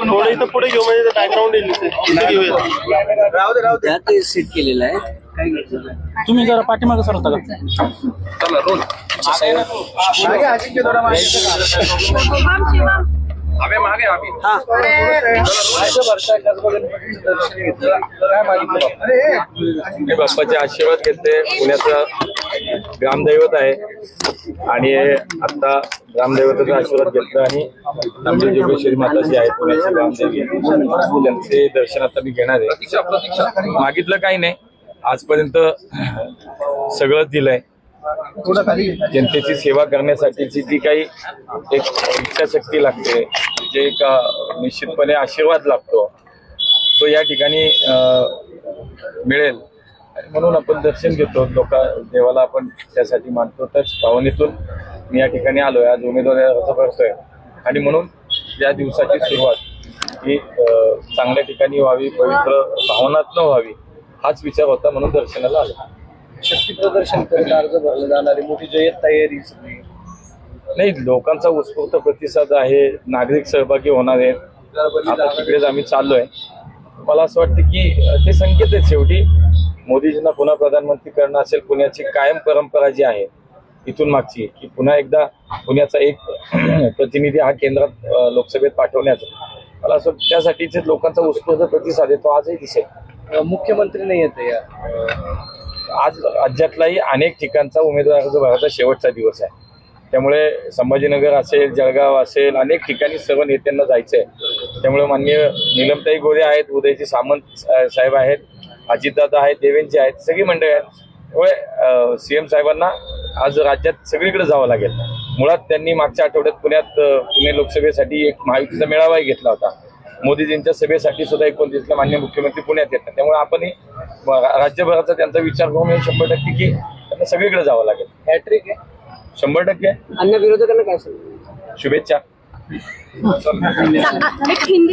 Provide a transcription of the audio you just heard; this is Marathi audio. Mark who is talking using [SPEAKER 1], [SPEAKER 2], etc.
[SPEAKER 1] थोडं इथं पुढे घेऊ म्हणजे बॅकग्राऊंड येईल इथे. इथे घेऊया
[SPEAKER 2] त्यात सेट केलेलं आहे. काय घेतलेलं आहे
[SPEAKER 3] तुम्ही जरा पाठीमागे सरता का?
[SPEAKER 4] मी बाप्पाचे आशीर्वाद घेतले पुण्याचं ग्रामदैवत आहे. आणि आता ग्रामदैवताचा आशीर्वाद घेतला आणि आमची जोगेश्वरी माताजी आहे पुण्याची ग्रामदेवी त्यांचे दर्शन आता मी घेणार आहे. मागितलं काही नाही. आजपर्यंत सगळंच दिलंय. जनतेची सेवा करण्यासाठीची जी काही एक इच्छाशक्ती लागते जे एक निश्चितपणे आशीर्वाद लागतो तो या ठिकाणी मिळेल. म्हणून आपण दर्शन घेतो लोक देवाला आपण त्यासाठी मानतो. त्याच भावनेतून मी या ठिकाणी आलोय आज उमेदवारी अर्ज करतोय आणि म्हणून या दिवसाची सुरुवात ही चांगल्या ठिकाणी व्हावी पवित्र भावनात्न व्हावी हाच विचार होता म्हणून दर्शनाला आलो.
[SPEAKER 2] शक्ती प्रदर्शन करायला अर्ज भरला जाणारी मोठी जय्यत तयारी सगळी.
[SPEAKER 4] नाही लोकांचा उत्स्फूर्त प्रतिसाद आहे नागरिक सहभागी होणार. आहे आता तिकडेच आम्ही चाललोय. मला असं वाटतं की ते संकेत आहेत शेवटी. मोदीजींना पुन्हा प्रधानमंत्री करणं असेल पुण्याची कायम परंपरा जी आहे इथून मागची की पुन्हा एकदा पुण्याचा एक प्रतिनिधी हा केंद्रात लोकसभेत पाठवण्याचा. मला असं त्यासाठीचे लोकांचा उत्स्फूर्त प्रतिसाद आहे तो आजही दिसेल.
[SPEAKER 2] मुख्यमंत्री नाही येत या.
[SPEAKER 4] आज राज्यातलाही अनेक ठिकाणचा उमेदवार अर्ज भरायचा शेवटचा दिवस आहे. त्यामुळे संभाजीनगर असेल जळगाव असेल अनेक ठिकाणी सर्व नेत्यांना जायचं आहे त्यामुळे माननीय नीलमताई गोरे आहेत उदयजी सामंत साहेब आहेत अजितदादा आहेत देवेंचे आहेत सगळी मंडळी आहेत. त्यामुळे सीएम साहेबांना आज राज्यात सगळीकडे जावं लागेल. मुळात त्यांनी मागच्या आठवड्यात पुण्यात पुणे लोकसभेसाठी एक महायुतीचा मेळावाही घेतला होता. मोदीजींच्या सभेसाठी सुद्धा एकोणतीसला मान्य मुख्यमंत्री पुण्यात येतात. त्यामुळे आपणही ब- राज्यभराचा त्यांचा विचार करून शंभर टक्के की त्यांना सगळीकडे जावं लागेल.
[SPEAKER 2] हॅट्रिक आहे?
[SPEAKER 4] शंभर टक्के.
[SPEAKER 2] अन्य विरोधकांना काय सांगू?
[SPEAKER 4] शुभेच्छा.
[SPEAKER 5] हिंदी